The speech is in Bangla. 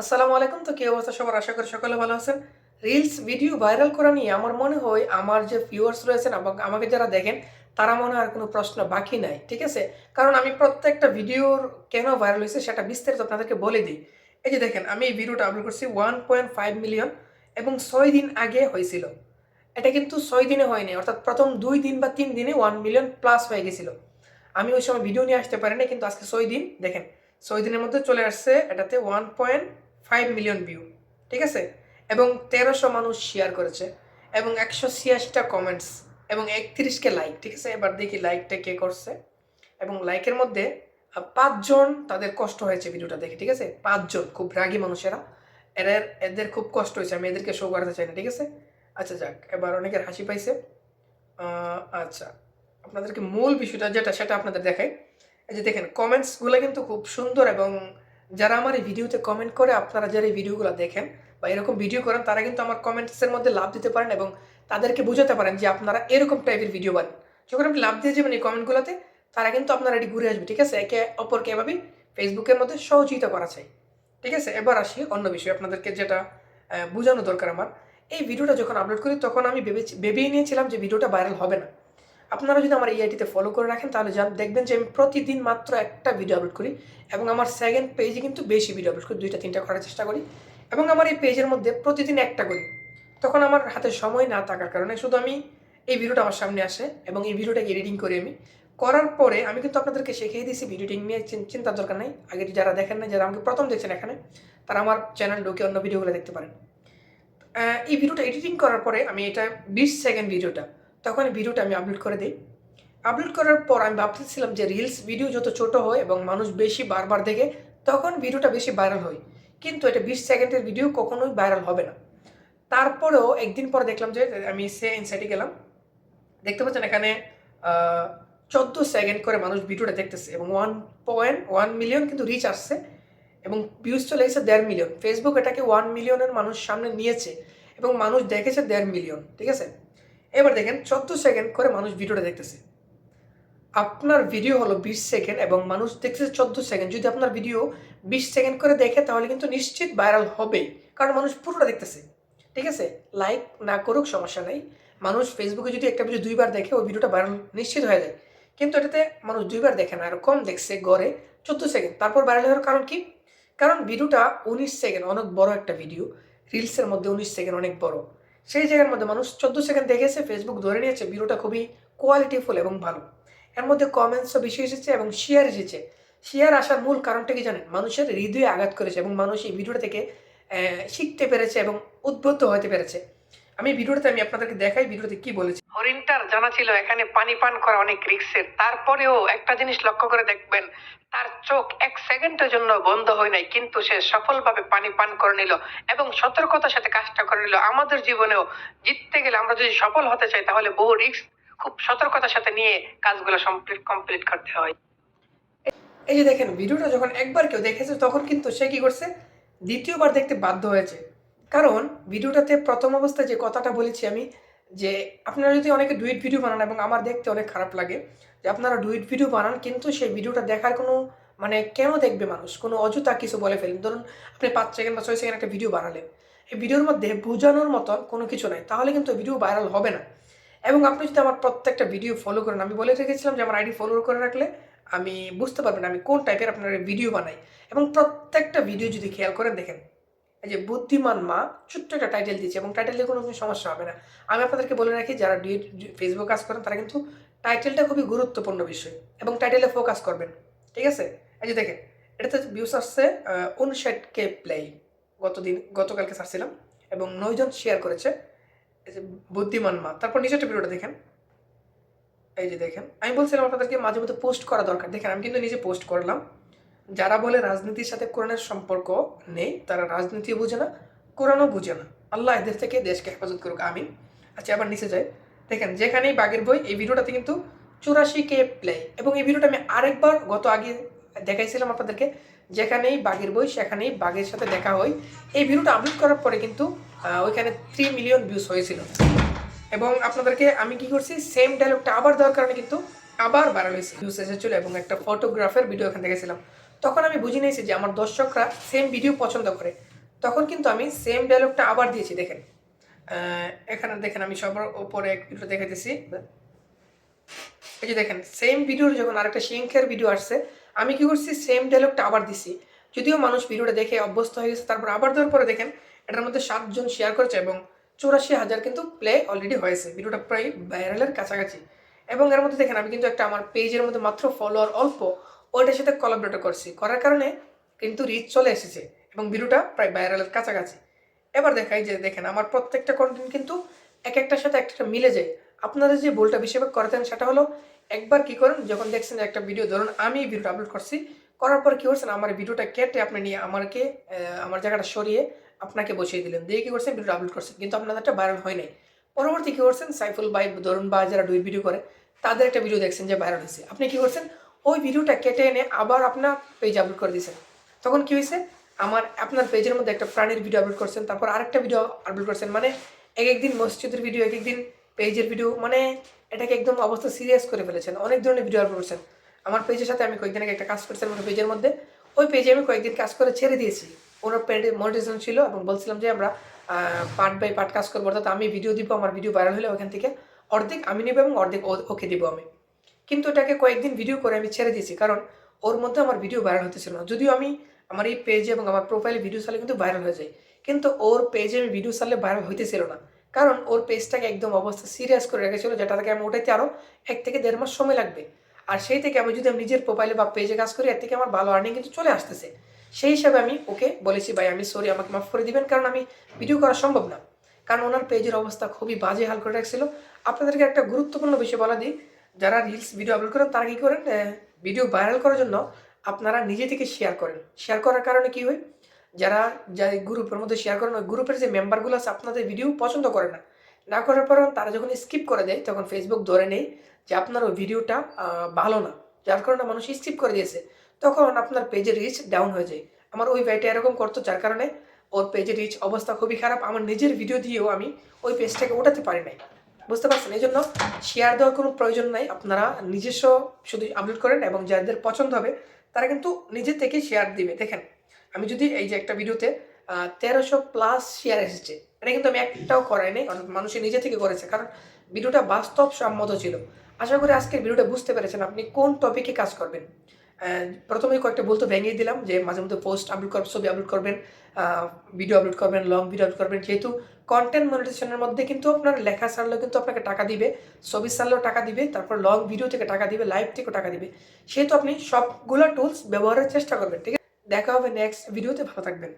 আসসালামু আলাইকুম। তো কি অবস্থা সবার? আশা করি সকলে ভালো আছেন। রিলস, ভিডিও ভাইরাল করা নিয়ে আমার মনে হয় আমার যে ভিউয়ার্স রয়েছেন এবং আমাকে যারা দেখেন, তারা মনে হয় আর কোনো প্রশ্ন বাকি নাই, ঠিক আছে? কারণ আমি প্রত্যেকটা ভিডিওর কেন ভাইরাল হয়েছে সেটা বিস্তারিত আপনাদেরকে বলে দিই। এই যে দেখেন, আমি এই ভিডিওটা আপলোড করছি ওয়ান পয়েন্ট ফাইভ মিলিয়ন এবং ছয় দিন আগে হয়েছিল। এটা কিন্তু ছয় দিনে হয়নি, অর্থাৎ প্রথম দুই দিন বা তিন দিনে ওয়ান মিলিয়ন প্লাস হয়ে গেছিল। আমি ওই সময় ভিডিও নিয়ে আসতে পারিনি, কিন্তু আজকে ছয় দিন, দেখেন, ছয় দিনের মধ্যে চলে আসছে এটাতে one point five million view ঠিক আছে? এবং তেরোশো মানুষ শেয়ার করেছে, এবং একশো ছিয়াশিটা কমেন্টস এবং একত্রিশকে লাইক ঠিক আছে? এবার দেখি লাইকটা কে করছে। এবং লাইকের মধ্যে পাঁচজন তাদের কষ্ট হয়েছে ভিডিওটা দেখে, ঠিক আছে? পাঁচজন, খুব রাগী মানুষেরা। এদের এদের খুব কষ্ট হয়েছে, আমি এদেরকে শো করাতে চাই না ঠিক আছে? আচ্ছা যাক, এবার অনেকের হাসি পাইছে। আচ্ছা আপনাদেরকে মূল বিষয়টা যেটা, সেটা আপনাদের দেখাই। এই যে দেখেন কমেন্টসগুলো কিন্তু খুব সুন্দর এবং যারা আমার এই ভিডিওতে কমেন্ট করে, আপনারা যারা এই ভিডিওগুলো দেখেন বা এরকম ভিডিও করেন, তারা কিন্তু আমার কমেন্টসের মধ্যে লাভ দিতে পারেন এবং তাদেরকে বোঝাতে পারেন যে আপনারা এরকম টাইপের ভিডিও বানান। যখন আপনি লাভ দিয়ে যাবেন এই কমেন্টগুলোতে তারা কিন্তু আপনারা এটি ঘুরে আসবে, ঠিক আছে? একে অপরকে এভাবে ফেসবুকের মধ্যে সহযোগিতা করা চাই, ঠিক আছে? এবার আসি অন্য বিষয়ে, আপনাদেরকে যেটা বোঝানো দরকার আমার। এই ভিডিওটা যখন আপলোড করি, তখন আমি ভেবে ভেবেই নিয়েছিলাম যে ভিডিওটা ভাইরাল হবে না। আপনারা যদি আমার এই ফলো করে রাখেন, তাহলে দেখবেন যে আমি প্রতিদিন মাত্র একটা ভিডিও আপলোড করি এবং আমার সেকেন্ড পেজে কিন্তু বেশি ভিডিও আপলোড করি, দুইটা, তিনটা করার চেষ্টা করি এবং আমার এই পেজের মধ্যে প্রতিদিন একটা করি। তখন আমার হাতে সময় না থাকার কারণে শুধু আমি এই ভিডিওটা আমার সামনে আসে এবং এই ভিডিওটাকে এডিটিং করি আমি। করার পরে আমি কিন্তু আপনাদেরকে শিখিয়ে দিয়েছি ভিডিও এডিটিং নিয়ে চিন্তার দরকার নেই। আগে যারা দেখেন না যারা আমাকে প্রথম দেখছেন এখানে, তারা আমার চ্যানেল ঢুকে অন্য ভিডিওগুলো দেখতে পারেন। এই ভিডিওটা এডিটিং করার পরে আমি এটা বিশ সেকেন্ড ভিডিওটা তখন ভিডিওটা আমি আপলোড করে দিই। আপলোড করার পর আমি ভাবতেছিলাম যে রিলস ভিডিও যত ছোট হয় এবং মানুষ বেশি বারবার দেখে, তখন ভিডিওটা বেশি ভাইরাল হয়। কিন্তু এটা বিশ সেকেন্ডের ভিডিও কখনোই ভাইরাল হবে না। তারপরেও একদিন পর দেখলাম যে, আমি সে ইনসাইটে গেলাম। দেখতে পাচ্ছেন এখানে চোদ্দ সেকেন্ড করে মানুষ ভিডিওটা দেখতেছে এবং ওয়ান পয়েন্ট ওয়ান মিলিয়ন কিন্তু রিচ আসছে এবং ভিউজ চলে এসেছে দেড় মিলিয়ন ফেসবুক এটাকে ওয়ান মিলিয়নের মানুষ সামনে নিয়েছে এবং মানুষ দেখেছে দেড় মিলিয়ন ঠিক আছে? এবার দেখেন চোদ্দ সেকেন্ড করে মানুষ ভিডিওটা দেখতেছে। আপনার ভিডিও হলো বিশ সেকেন্ড এবং মানুষ দেখতেছে চোদ্দ সেকেন্ড যদি আপনার ভিডিও বিশ সেকেন্ড করে দেখে, তাহলে কিন্তু নিশ্চিত ভাইরাল হবে কারণ মানুষ পুরোটা দেখতেছে। ঠিক আছে? লাইক না করুক, সমস্যা নেই। মানুষ ফেসবুকে যদি একটা ভিডিও দুইবার দেখে, ওই ভিডিওটা ভাইরাল নিশ্চিত হয়ে যায়। কিন্তু এটাতে মানুষ দুইবার দেখে না, আর কম দেখছে গড়ে চোদ্দ সেকেন্ড তারপর ভাইরাল হওয়ার কারণ কি? কারণ ভিডিওটা উনিশ সেকেন্ড অনেক বড় একটা ভিডিও রিলসের মধ্যে উনিশ সেকেন্ড অনেক বড়। সেই জায়গার মধ্যে মানুষ চোদ্দ সেকেন্ড দেখেছে ফেসবুক ধরে নিয়েছে, ভিডিওটা খুবই কোয়ালিটিফুল এবং ভালো। এর মধ্যে কমেন্টসও বেশি এসেছে এবং শেয়ার এসেছে। শেয়ার আসার মূল কারণটা কি জানেন? মানুষের হৃদয়ে আঘাত করেছে এবং মানুষ এই ভিডিওটা থেকে শিখতে পেরেছে এবং উদ্বুদ্ধ হতে পেরেছে। আমি ভিডিওটাতে আমি আপনাদেরকে দেখাই ভিডিওতে কি বলেছি। হরিণটার জানা ছিল এখানে পানি পান করা অনেক রিক্সের। তারপরেও একটা জিনিস লক্ষ্য করে দেখবেন তার চোখ এক সেকেন্ডের জন্য বন্ধ হয় নাই কিন্তু সে সফলভাবে পানি পান করে নিল এবং সতর্কতার সাথে কাজটা করে নিল। আমাদের জীবনেও জিততে গেলে আমরা যদি সফল হতে চাই তাহলে বহু রিস্ক খুব সতর্কতার সাথে নিয়ে কাজগুলো কমপ্লিট কমপ্লিট করতে হয়। এই যে দেখেন ভিডিওটা যখন একবার কেউ দেখেছে তখন কিন্তু সে কি করছে? দ্বিতীয়বার দেখতে বাধ্য হয়েছে। কারণ ভিডিওটাতে প্রথম অবস্থায় যে কথাটা বলেছি আমি, যে আপনারা যদি অনেকে ডুইট ভিডিও বানান এবং আমার দেখতে অনেক খারাপ লাগে, যে আপনারা ডুইট ভিডিও বানান, কিন্তু সেই ভিডিওটা দেখার কোনো মানে কেন দেখবে মানুষ? কোনো অযথা কিছু বলে ফেলেন। ধরুন, আপনি পাঁচ সেকেন্ড বা ছয় সেকেন্ড একটা ভিডিও বানালেন। এই ভিডিওর মধ্যে বোঝানোর মতন কোনো কিছু নাই, তাহলে কিন্তু ভিডিও ভাইরাল হবে না। এবং আপনি যদি আমার প্রত্যেকটা ভিডিও ফলো করেন, আমি বলে রেখেছিলাম যে আমার আইডি ফলো করে রাখলে আমি বুঝতে পারবেন আমি কোন টাইপের আপনার ভিডিও বানাই। এবং প্রত্যেকটা ভিডিও যদি খেয়াল করেন, দেখেন এই যে বুদ্ধিমান মা, ছোট্ট একটা টাইটেল দিচ্ছে এবং টাইটেলে কোনো সমস্যা হবে না। আমি আপনাদেরকে বলে রাখি, যারা ফেসবুক কাজ করেন, তারা কিন্তু টাইটেলটা খুবই গুরুত্বপূর্ণ বিষয় এবং টাইটেলে ফোকাস করবেন। ঠিক আছে? এই যে দেখেন, এটাতে ভিউস আসছে উনষাট কে প্লে গতদিন, গতকালকে ছাড়ছিলাম এবং নয়জন শেয়ার করেছে। এই যে বুদ্ধিমান মা। তারপর নিচেরটা ভিডিওটা দেখেন। এই যে দেখেন, আমি বলছিলাম আপনাদেরকে মাঝে মধ্যে পোস্ট করা দরকার। দেখেন, আমি কিন্তু নিজে পোস্ট করলাম। যারা বলে রাজনীতির সাথে কোরআনের সম্পর্ক নেই, তারা রাজনীতিও বুঝে না, কোরআনও বুঝে না। আল্লাহ এদের থেকে দেশকে হেফাজত করুক আমি আচ্ছা আবার নিচে যাই। দেখেন, যেখানেই বাঘের বই এই ভিডিওটাতে কিন্তু চুরাশি কে প্লে এবং এই ভিডিওটা আমি আরেকবার গত আগে দেখাইছিলাম আপনাদেরকে, যেখানেই বাঘের বই সেখানেই বাঘের সাথে দেখা হয়। এই ভিডিওটা আপলোড করার পরে কিন্তু ওইখানে থ্রি মিলিয়ন ভিউজ হয়েছিল। এবং আপনাদেরকে আমি কি করছি সেম ডায়লগটা আবার দেওয়ার কারণে কিন্তু আবার ভাইরাল হয়েছে। ভিউজ এসেছিল এবং একটা ফটোগ্রাফের ভিডিও এখান থেকে ছিলাম তখন আমি বুঝে নিয়েছি যে আমার দর্শকরা সেম ভিডিও পছন্দ করে। তখন কিন্তু আমি সেম ডায়লগটা আবার দিয়েছি, দেখেন। এখানে দেখেন আমি সবার উপরে এক ভিডিও দেখে দিছি এই যে দেখেন সেম ভিডিওর যখন আরেকটা সিংকের ভিডিও আসছে, আমি কি করছি? সেম ডায়লগটা আবার দিছি। যদিও মানুষ ভিডিওটা দেখে অভ্যস্ত হয়ে গেছে, তারপর আবার দেওয়ার পরে দেখেন, এটার মধ্যে সাতজন শেয়ার করেছে এবং চৌরাশি হাজার কিন্তু প্লে অলরেডি হয়েছে। ভিডিওটা প্রায় ভাইরালের কাছাকাছি। এবং এর মধ্যে দেখেন, আমি কিন্তু একটা আমার পেজের মধ্যে মাত্র ফলোয়ার অল্প। ওইটার সাথে কোলাবরেট করছি। করার কারণে কিন্তু রিচ চলে এসেছে এবং ভিডিওটা প্রায় ভাইরালের কাছাকাছি। এবার দেখাই যে দেখেন, আমার প্রত্যেকটা কন্টেন্ট কিন্তু এক একটার সাথে একটা মিলে যায়। আপনারা যে ভুলটা বেশিরভাগ করেছেন সেটা হলো, একবার কি করেন, যখন দেখছেন একটা ভিডিও ধরুন আমি ভিডিওটা আপলোড করছি, করার পর কী করছেন, আমার ভিডিওটা কেটে আপনি নিয়ে আমাকে আমার জায়গাটা সরিয়ে আপনাকে বসিয়ে দিলেন। দিয়ে কী করছেন ভিডিওটা আপলোড করছেন। কিন্তু আপনাদেরটা ভাইরাল হয় নাই। পরবর্তী কী করছেন, সাইফুল বাই ধরুন বা যারা ডুই ভিডিও করে, তাদের একটা ভিডিও দেখছেন যে ভাইরাল হয়েছে। আপনি কী করছেন ওই ভিডিওটা কেটে এনে আবার আপনার পেজ আপলোড করে দিয়েছেন। তখন কি হয়েছে? আমার, আপনার পেজের মধ্যে একটা প্রাণীর ভিডিও আপলোড করছেন, তারপর আরেকটা ভিডিও আপলোড করছেন। মানে এক একদিন মসজিদের ভিডিও এক একদিন পেজের ভিডিও মানে এটাকে একদম অবস্থা সিরিয়াস করে ফেলেছেন। অনেক ধরনের ভিডিও আপলোড করছেন। আমার পেজের সাথে আমি কয়েকদিন আগে একটা কাজ করছিলাম আমার পেজের মধ্যে। ওই পেজে আমি কয়েকদিন কাজ করে ছেড়ে দিয়েছি। ওনার পেজে মনিটাইজেশন ছিল এবং বলছিলাম যে আমরা পার্ট বাই পার্ট কাজ করব, অর্থাৎ আমি ভিডিও দিব, আমার ভিডিও ভাইরাল হলে ওখান থেকে অর্ধেক আমি নেব এবং অর্ধেক ওকে দিব আমি। কিন্তু এটাকে কয়েকদিন ভিডিও করে আমি ছেড়ে দিয়েছি, কারণ ওর মধ্যে আমার ভিডিও ভাইরাল হতেছিল না। যদিও আমি আমার এই পেজে এবং আমার প্রোফাইলে ভিডিও চালে কিন্তু ভাইরাল হয়ে যায়। কিন্তু ওর পেজে আমি ভিডিও চাললে ভাইরাল হইতেছিল না। কারণ ওর পেজটাকে একদম অবস্থা সিরিয়াস করে রেখেছিল, যেটা থেকে আমি ওটাতে আরও এক থেকে দেড় মাস সময় লাগবে। আর সেই থেকে আমি যদি আমি নিজের প্রোফাইলে বা পেজে কাজ করি, এর থেকে আমার ভালো আর্নিং কিন্তু চলে আসতেছে। সেই হিসাবে আমি ওকে বলেছি, ভাই, আমি সরি আমাকে মাফ করে দিবেন, কারণ আমি ভিডিও করা সম্ভব না। কারণ ওনার পেজের অবস্থা খুবই বাজে হাল করে রাখছিল। আপনাদেরকে একটা গুরুত্বপূর্ণ বিষয় বলা দিই যারা রিলস ভিডিও আপলোড করেন, তারা কী করেন ভিডিও ভাইরাল করার জন্য আপনারা নিজে থেকে শেয়ার করেন। শেয়ার করার কারণে কি হয়? যারা যারা গ্রুপের মধ্যে শেয়ার করেন, ওই গ্রুপের যে মেম্বারগুলো আছে, আপনাদের ভিডিও পছন্দ করে না। না করার পর তারা যখন স্কিপ করে দেয়, তখন ফেসবুক ধরে নেই যে আপনার ওই ভিডিওটা ভালো না। যার কারণে মানুষ স্কিপ করে দিয়েছে। তখন আপনার পেজের রিচ ডাউন হয়ে যায়। আমার ওই ভাইটা এরকম করতো, যার কারণে ওর পেজের রিচ অবস্থা খুবই খারাপ। আমার নিজের ভিডিও দিয়েও আমি ওই পেজটাকে ওঠাতে পারি নাই। বুঝতে পারছেন? এই জন্য শেয়ার দেওয়ার কোনো প্রয়োজন নাই। আপনারা নিজস্ব শুধু আপলোড করেন এবং যাদের পছন্দ হবে, তারা কিন্তু নিজে থেকেই শেয়ার দিবে। দেখেন, আমি যদি এই যে একটা ভিডিওতে তেরোশো প্লাস শেয়ার এসেছে, এটা কিন্তু আমি একটাও করাই নাই অর্থাৎ মানুষে নিজে থেকে করেছে, কারণ ভিডিওটা বাস্তব সম্মত ছিল। আশা করি আজকের ভিডিওটা বুঝতে পেরেছেন আপনি কোন টপিকে কাজ করবেন। আহ, প্রথমেই কয়েকটা বলতে ভেঙে দিলাম যে মাঝে মধ্যে পোস্ট আপলোড করবেন ছবি আপলোড করবেন ভিডিও আপলোড করবেন লং ভিডিও আপলোড করবেন। যেহেতু কন্টেন্ট মনিটাইজেশনের মধ্যে কিন্তু আপনার লেখা ছাড়লেও কিন্তু আপনাকে টাকা দিবে ছবি ছাড়লেও টাকা দিবে তারপর লং ভিডিও থেকে টাকা দিবে লাইভ থেকেও টাকা দিবে। সেহেতু আপনি সবগুলো টুলস ব্যবহারের চেষ্টা করবেন ঠিক আছে? দেখা হবে নেক্সট ভিডিওতে ভালো থাকবেন।